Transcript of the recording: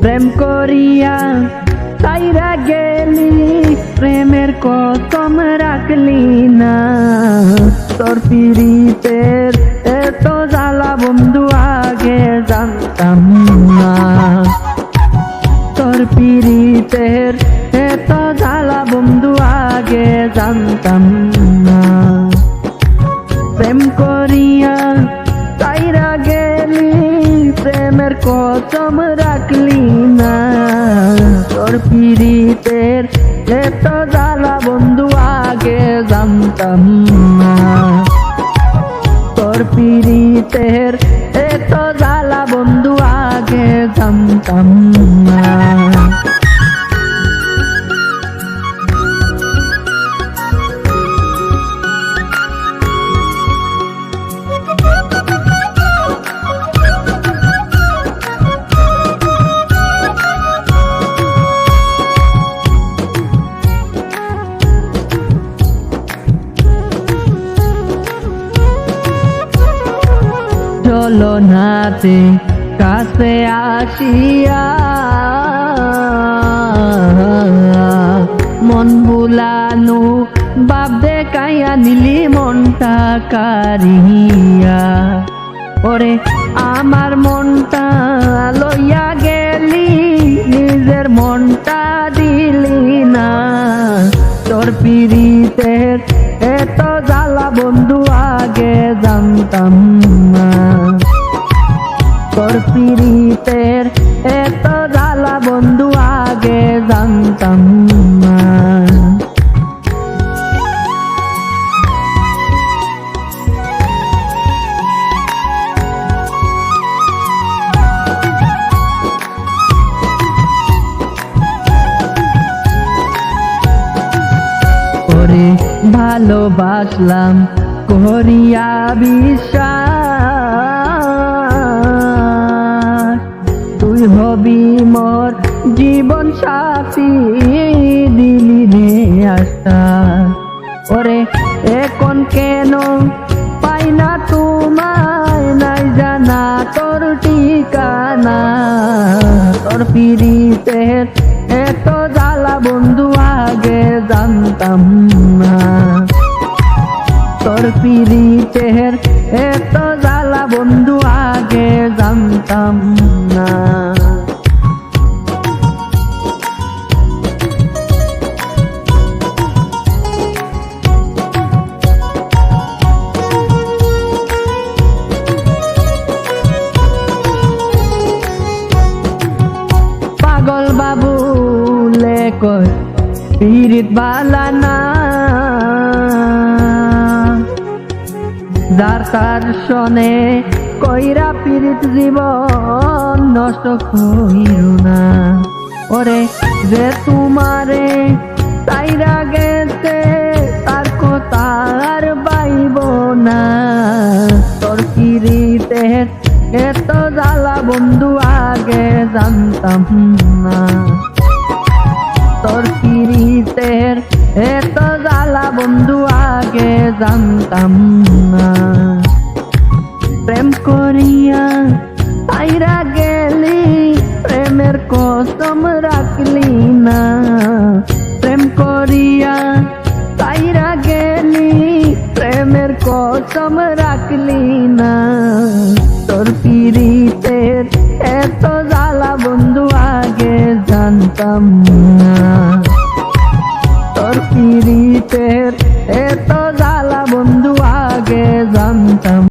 প্রেম করিয়া তাইরা গেলি, প্রেমের কসম রাখলি না? তোর পিড়িতের এত জ্বালা বন্ধু আগে জানতাম না। তোর পিড়িতের এত জ্বালা বন্ধু আগে জানতাম না। প্রেম করিয়া তাইরা গেলি, প্রেমের কসম রাখলি না। তোর পিড়িতের এত জ্বালা বন্ধু আগে জানতাম না। তোর পিড়িতের এত জ্বালা বন্ধু আগে জানতাম না। চলনাতে কাছে আসিয়া মন বুলানো বাপ দেখাইয়া নিলি মনটা কারিয়া ওরে আমার মনটা লইয়া গেলি, নিজের মনটা দিলি না। তোর পিড়িতের এত জ্বালা বন্ধু আগে জানতাম না। তোর পিড়িতের এত জ্বালা বন্ধু আগে জানতাম না। ভালোবাসলাম করিয়া বিশ্বাস হবি মোর জীবন সাথী দিলি রে আশা ওরে, এখন কেন পাই না তোমায়? নাই জানা তোর ঠিকানা। তোর পিড়িতের এত জ্বালা বন্ধু আগে জানতাম না। তোর পিড়িতের এত জ্বালা বন্ধু আগে জানতাম লেকর পীড়িত বালা না। যার তার সনে কইরা পীড়িত জীবন নষ্ট কইর না। ওরে যে তোমারে তাইরা গেছে, তার কথা আর বাইব না। তোর পিড়িতে এত জ্বালা বন্ধু আগে জানতাম না। পিড়িতের এত জ্বালা বন্ধু আগে জানতাম না। প্রেম করিয়া আইরা গেলি, প্রেমের কসম রাখলি না। প্রেম করিয়া তাইরা গেলি, প্রেমের কসম রাখলি না। তোর পিড়িতের এত জ্বালা বন্ধু আগে জানতাম না। পিড়িতের এত